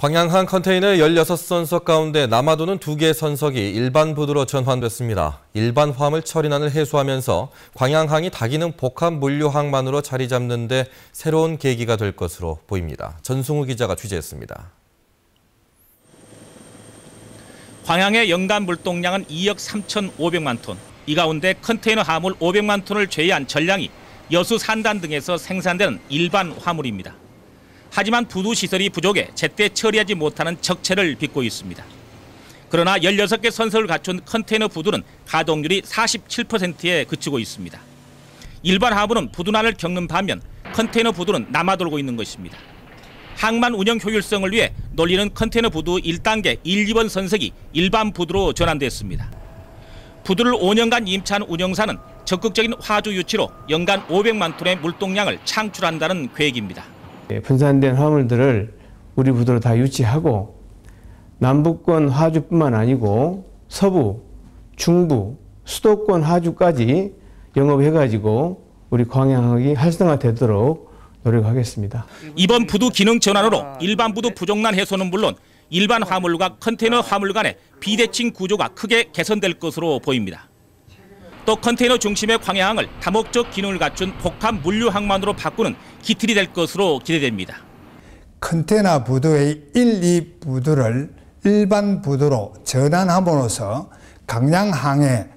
광양항 컨테이너 16선석 가운데 남아도는 2개 선석이 일반 부두로 전환됐습니다. 일반 화물 처리난을 해소하면서 광양항이 다기능 복합 물류항만으로 자리 잡는 데 새로운 계기가 될 것으로 보입니다. 전승우 기자가 취재했습니다. 광양의 연간 물동량은 2억 3,500만 톤. 이 가운데 컨테이너 화물 500만 톤을 제외한 전량이 여수 산단 등에서 생산되는 일반 화물입니다. 하지만 부두 시설이 부족해 제때 처리하지 못하는 적체를 빚고 있습니다. 그러나 16개 선석을 갖춘 컨테이너 부두는 가동률이 47%에 그치고 있습니다. 일반 화물은 부두난을 겪는 반면 컨테이너 부두는 남아돌고 있는 것입니다. 항만 운영 효율성을 위해 놀리는 컨테이너 부두 1단계 1, 2번 선석이 일반 부두로 전환됐습니다. 부두를 5년간 임차한 운영사는 적극적인 화주 유치로 연간 500만 톤의 물동량을 창출한다는 계획입니다. 예, 분산된 화물들을 우리 부두로 다 유치하고 남북권 화주뿐만 아니고 서부, 중부, 수도권 화주까지 영업해가지고 우리 광양항이 활성화되도록 노력하겠습니다. 이번 부두 기능 전환으로 일반 부두 부족난 해소는 물론 일반 화물과 컨테이너 화물 간의 비대칭 구조가 크게 개선될 것으로 보입니다. 또 컨테이너 중심의 광양항을 다목적 기능을 갖춘 복합 물류 항만으로 바꾸는 기틀이 될 것으로 기대됩니다. 컨테이너 부두의 1, 2 부두를 일반 부두로 전환함으로써 강양항의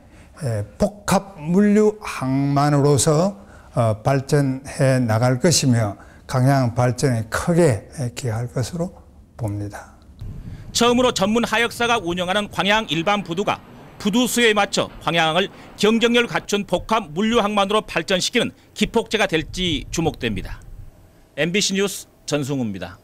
복합 물류 항만으로서 어, 발전해 나갈 것이며 강양 발전에 크게 기여할 것으로 봅니다. 처음으로 전문 하역사가 운영하는 광양 일반 부두가 부두 수요에 맞춰 광양을 경쟁력을 갖춘 복합 물류 항만으로 발전시키는 기폭제가 될지 주목됩니다. MBC 뉴스 전승우입니다.